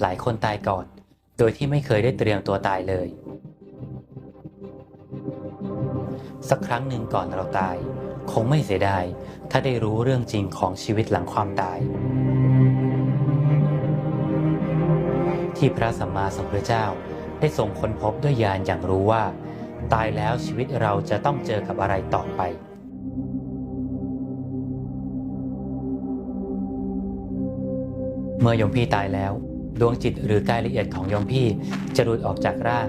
หลายคนตายก่อน โดยที่ไม่เคยได้เตรียมตัวตายเลย สักครั้งหนึ่งก่อนเราตาย คงไม่เสียดายถ้าได้รู้เรื่องจริงของชีวิตหลังความตาย ที่พระสัมมาสัมพุทธเจ้าได้ทรงค้นพบด้วยญาณอย่างรู้ว่า ตายแล้วชีวิตเราจะต้องเจอกับอะไรต่อไปเมื่อยมพี่ตายแล้ว ดวงจิตหรือกายละเอียดของยมพี่จะหลุดออกจากร่าง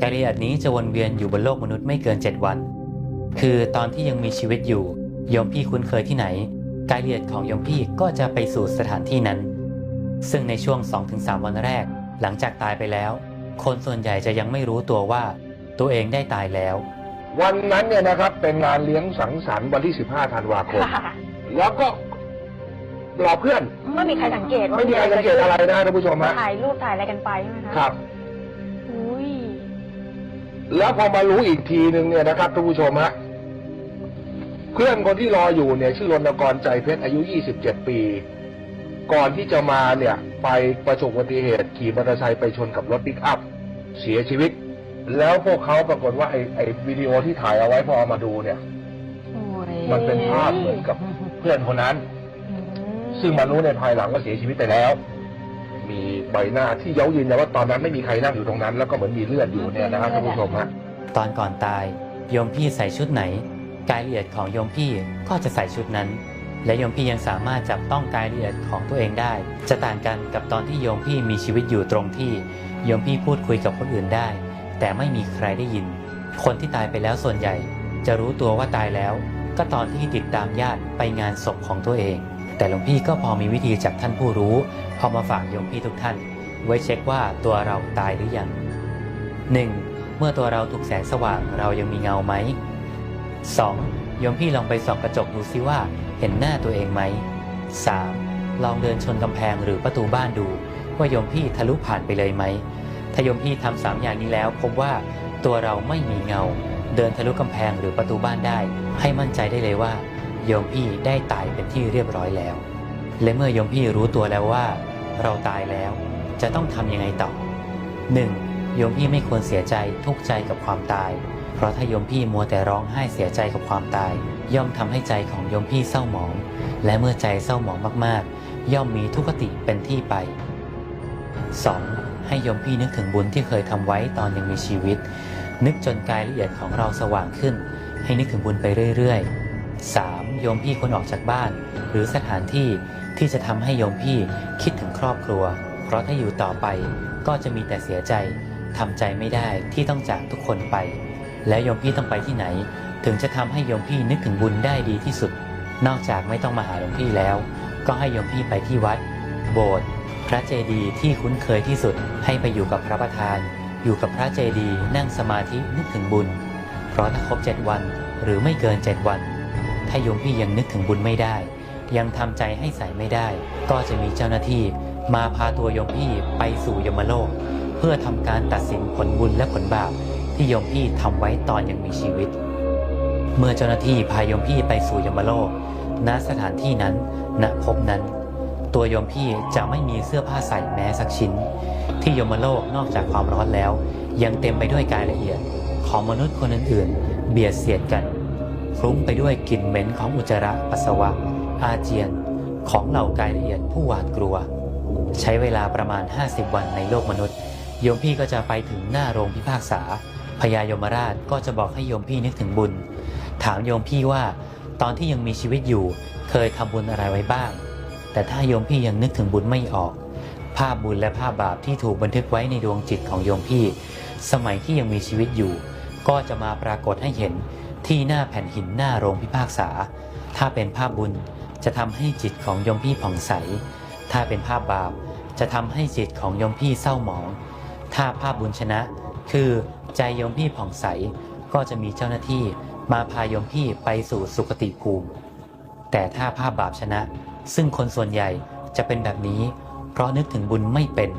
กายละเอียดนี้จะวนเวียนอยู่บนโลกมนุษย์ไม่เกิน 7 วัน คือตอนที่ยังมีชีวิตอยู่ยมพี่คุ้นเคยที่ไหน กายละเอียดของยมพี่ก็จะไปสู่สถานที่นั้น ซึ่งในช่วง 2-3 วันแรก หลังจากตายไปแล้ว คนส่วนใหญ่จะยังไม่รู้ตัวว่า ตัวเองได้ตายแล้ว วันนั้นเนี่ยนะครับเป็นงานเลี้ยงสังสรรค์วันที่ 15 ธันวาคมค่ะแล้วก็ รอเพื่อน ไม่มีใครสังเกตว่าไม่มีใครสังเกตอะไรนะท่านผู้ชมฮะถ่ายรูปถ่ายอะไรกันไปใช่ไหมคะครับ อุ้ยแล้วพอมารู้อีกทีหนึ่งเนี่ยนะครับท่านผู้ชมฮะเพื่อนคนที่รออยู่เนี่ย ชื่อรณกรใจเพชรอายุ 27 ปี ก่อนที่จะมาเนี่ย ไปประสบอุบัติเหตุขี่มอเตอร์ไซค์ไปชนกับรถปิกอัพ เสียชีวิต แล้วพวกเขาปรากฏว่าไอ้ไอ้วิดีโอที่ถ่ายเอาไว้พอเอามาดูเนี่ยโอ้ยมันเป็นภาพเหมือนกับเพื่อนคนนั้น ซึ่งมารู้ในภายหลังว่าเสียชีวิตไปแล้ว มีใบหน้าที่เย้ายืนยันว่าตอนนั้นไม่มีใครนั่งอยู่ตรงนั้น แล้วก็เหมือนมีเลือดอยู่เนี่ยนะครับท่านผู้ชมฮะตอนก่อนตายโยมพี่ใส่ชุดไหน กายละเอียดของโยมพี่ก็จะใส่ชุดนั้น และโยมพี่ยังสามารถจับต้องกายละเอียดของตัวเองได้ จะต่างกันกับตอนที่โยมพี่มีชีวิตอยู่ตรงที่โยมพี่พูดคุยกับคนอื่นได้ แต่ไม่มีใครได้ยิน คนที่ตายไปแล้วส่วนใหญ่ จะรู้ตัวว่าตายแล้ว ก็ตอนที่ติดตามญาติไปงานศพของตัวเอง แต่หลวงพี่ก็พอมีวิธีจากท่านผู้รู้พอมาฝากโยมพี่ทุกท่าน ไว้เช็คว่าตัวเราตายหรือยัง 1. เมื่อตัวเราถูกแสงสว่างเรายังมีเงาไหม 2. โยมพี่ลองไปส่องกระจกดูซิว่าเห็นหน้าตัวเองไหม 3. ลองเดินชนกำแพงหรือประตูบ้านดู ว่าโยมพี่ทะลุผ่านไปเลยไหม ถ้าโยมพี่ทำสามอย่างนี้แล้ว พบว่าตัวเราไม่มีเงา เดินทะลุกำแพงหรือประตูบ้านได้ ให้มั่นใจได้เลยว่า โยมพี่ได้ตายเป็นที่เรียบร้อยแล้ว และเมื่อโยมพี่รู้ตัวแล้วว่า เราตายแล้วจะต้องทำยังไงต่อ 1. โยมพี่ไม่ควรเสียใจทุกข์ใจกับความตาย เพราะถ้าโยมพี่มัวแต่ร้องไห้เสียใจกับความตาย ย่อมทำให้ใจของโยมพี่เศร้าหมอง และเมื่อใจเศร้าหมองมากๆ ย่อมมีทุกขติเป็นที่ไป 2. ให้โยมพี่นึกถึงบุญที่เคยทำไว้ตอนยังมีชีวิต นึกจนกายละเอียดของเราสว่างขึ้น ให้นึกถึงบุญไปเรื่อยๆ 3. โยมพี่ควรออกจากบ้าน หรือสถานที่ที่จะทำให้โยมพี่คิดถึงครอบครัว เพราะถ้าอยู่ต่อไปก็จะมีแต่เสียใจทำใจไม่ได้ที่ต้องจากทุกคนไป และโยมพี่ต้องไปที่ไหน ถึงจะทำให้โยมพี่นึกถึงบุญได้ดีที่สุด นอกจากไม่ต้องมาหาหลวงพี่แล้ว ก็ให้โยมพี่ไปที่วัด โบสถ์พระเจดีย์ที่คุ้นเคยที่สุด ให้ไปอยู่กับพระประธาน อยู่กับพระเจดีย์นั่งสมาธินึกถึงบุญ เพราะถ้าครบเจ็ดวันหรือไม่เกินเจ็ดวัน ถ้าโยมพี่ยังนึกถึงบุญไม่ได้ ยังทำใจให้ใส่ไม่ได้ ก็จะมีเจ้าหน้าที่มาพาตัวโยมพี่ไปสู่ยมโลก เพื่อทำการตัดสินผลบุญและผลบาปที่โยมพี่ทำไว้ตอนยังมีชีวิต เมื่อเจ้าหน้าที่พาโยมพี่ไปสู่ยมโลก ณสถานที่นั้น ณภพนั้น ตัวโยมพี่จะไม่มีเสื้อผ้าใส่แม้สักชิ้น ที่ยมโลกนอกจากความร้อนแล้ว ยังเต็มไปด้วยกายละเอียด ของมนุษย์คนอื่นๆเบียดเสียดกัน ลุ้งไปด้วยกลิ่นเหม็นของอุจจาระปัสสาวะ อาเจียนของเหล่ากายละเอียดผู้หวาดกลัว ใช้เวลาประมาณ 50 วันในโลกมนุษย์ โยมพี่ก็จะไปถึงหน้าโรงพิพากษาพญายมราชก็จะบอกให้โยมพี่นึกถึงบุญ ถามโยมพี่ว่า ตอนที่ยังมีชีวิตอยู่ เคยทำบุญอะไรไว้บ้าง แต่ถ้าโยมพี่ยังนึกถึงบุญไม่ออก ภาพบุญและภาพบาปที่ถูกบันทึกไว้ในดวงจิตของโยมพี่ สมัยที่ยังมีชีวิตอยู่ ก็จะมาปรากฏให้เห็น ที่หน้าแผ่นหินหน้าโรงพิพากษา ถ้าเป็นภาพบุญจะทำให้จิตของยมพี่ผ่องใส ถ้าเป็นภาพบาปจะทำให้จิตของยมพี่เศร้าหมอง ถ้าภาพบุญชนะ คือใจยมพี่ผ่องใสก็จะมีเจ้าหน้าที่มาพายมพี่ไปสู่สุคติภูมิ แต่ถ้าภาพบาปชนะ ซึ่งคนส่วนใหญ่จะเป็นแบบนี้ เพราะนึกถึงบุญไม่เป็น